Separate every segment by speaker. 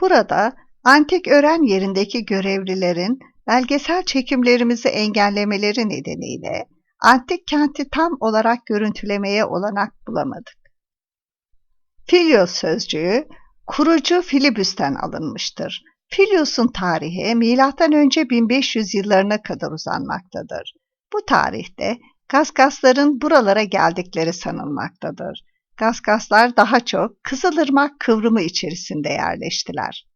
Speaker 1: Burada antik öğren yerindeki görevlilerin belgesel çekimlerimizi engellemeleri nedeniyle antik kenti tam olarak görüntülemeye olanak bulamadık. Filios sözcüğü kurucu Filibüs'ten alınmıştır. Filius'un tarihi M.Ö. 1500 yıllarına kadar uzanmaktadır. Bu tarihte Kaskasların buralara geldikleri sanılmaktadır. Kaskaslar daha çok Kızılırmak kıvrımı içerisinde yerleştiler.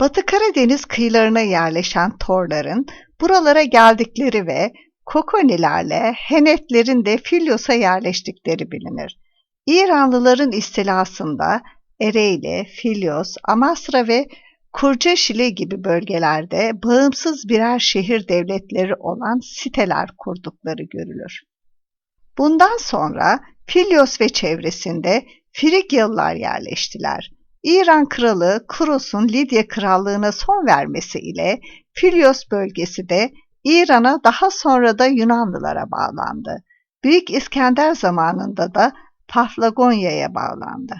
Speaker 1: Batı Karadeniz kıyılarına yerleşen Torların buralara geldikleri ve Kokonilerle Henetlerin de Filyos'a yerleştikleri bilinir. İranlıların istilasında Ereğli, Filyos, Amasra ve Kurcaşili gibi bölgelerde bağımsız birer şehir devletleri olan siteler kurdukları görülür. Bundan sonra Filyos ve çevresinde Frigyalılar yerleştiler. İran kralı Kuros'un Lidya krallığına son vermesi ile Filyos bölgesi de İran'a daha sonra da Yunanlılara bağlandı. Büyük İskender zamanında da Paflagonya'ya bağlandı.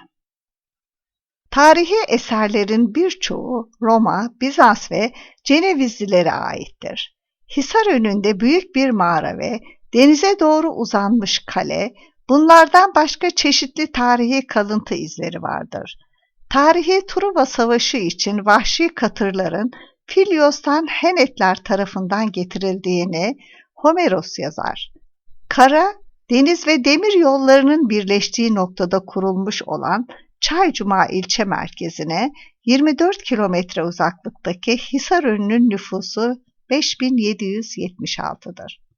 Speaker 1: Tarihi eserlerin birçoğu Roma, Bizans ve Cenevizlilere aittir. Hisar önünde büyük bir mağara ve denize doğru uzanmış kale, bunlardan başka çeşitli tarihi kalıntı izleri vardır. Tarihi Truva Savaşı için vahşi katırların Filyos'tan Henetler tarafından getirildiğini Homeros yazar. Kara, deniz ve demir yollarının birleştiği noktada kurulmuş olan Çaycuma ilçe merkezine 24 kilometre uzaklıktaki Hisarönü'nün nüfusu 5776'dır.